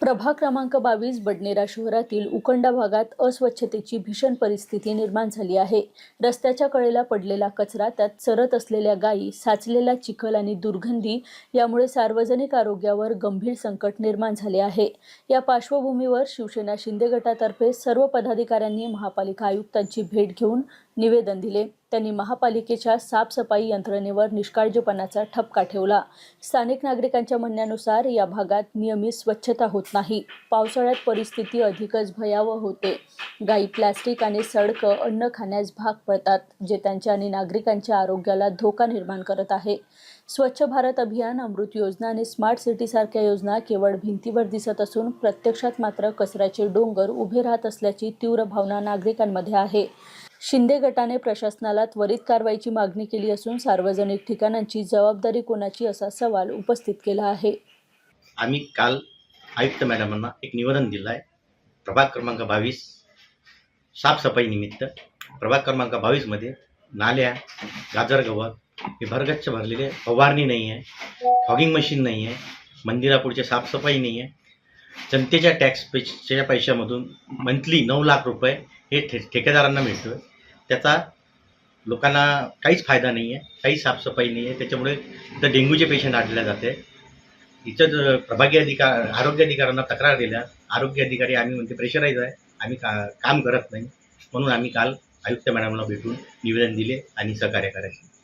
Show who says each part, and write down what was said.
Speaker 1: प्रभाग क्रमांक बावीस बडनेरा शहरातील उकंडा भागात अस्वच्छतेची भीषण परिस्थिती निर्माण झाली आहे. रस्त्याच्या कडेला पडलेला कचरा त्यात चरत असलेल्या गायी साचलेला चिखल आणि दुर्गंधी यामुळे सार्वजनिक आरोग्यावर गंभीर संकट निर्माण झाले आहे. या पार्श्वभूमीवर शिवसेना शिंदे गटातर्फे सर्व पदाधिकाऱ्यांनी महापालिका आयुक्तांची भेट घेऊन निवेदन दिले. त्यांनी महापालिकेच्या साफसफाई यंत्रणेवर निष्काळजीपणाचा ठपका ठेवला. स्थानिक नागरिकांच्या म्हणण्यानुसार या भागात नियमित स्वच्छता होत नाही. पावसाळ्यात परिस्थिती अधिकच भयावह होते. गायी प्लास्टिक आणि सडकं अन्न खाण्यास भाग पडतात जे त्यांच्या आणि नागरिकांच्या आरोग्याला धोका निर्माण करत आहे. स्वच्छ भारत अभियान अमृत योजना आणि स्मार्ट सिटीसारख्या योजना केवळ भिंतीवर दिसत असून प्रत्यक्षात मात्र कचऱ्याचे डोंगर उभे राहत असल्याची तीव्र भावना नागरिकांमध्ये आहे. शिंदे गटाने प्रशासनाला त्वरित कारवाईची मागणी केली असून सार्वजनिक ठिकाणांची जबाबदारी कोणाची असा सवाल उपस्थित केला आहे.
Speaker 2: आम्ही काल आयुक्त मॅडमांना एक निवेदन दिलं आहे. प्रभाग क्रमांक बावीस साफसफाई निमित्त. प्रभाग क्रमांक बावीसमध्ये नाल्या गाजर गवत हे भरगच्च भरलेले फवारणी नाही आहे. फॉगिंग मशीन नाही आहे. मंदिरापुढची साफसफाई नाही आहे. जनतेच्या टॅक्स पेच्या पैशामधून मंथली नऊ लाख रुपये हे ठे ठेकेदारांना मिळतो आहे त्याचा लोकांना काहीच फायदा नाही आहे काही साफसफाई नाही आहे त्याच्यामुळे इथं डेंग्यूचे पेशंट आढळले जाते. इथं प्रभागीय प्रभागी अधिकार आरोग्य अधिकाऱ्यांना तक्रार दिल्या आरोग्य अधिकारी आम्ही म्हणते प्रेशराईज आहे. आम्ही का काम करत नाही. म्हणून आम्ही काल आयुक्त मॅडमला भेटून निवेदन दिले आणि सहकार्य करायचे.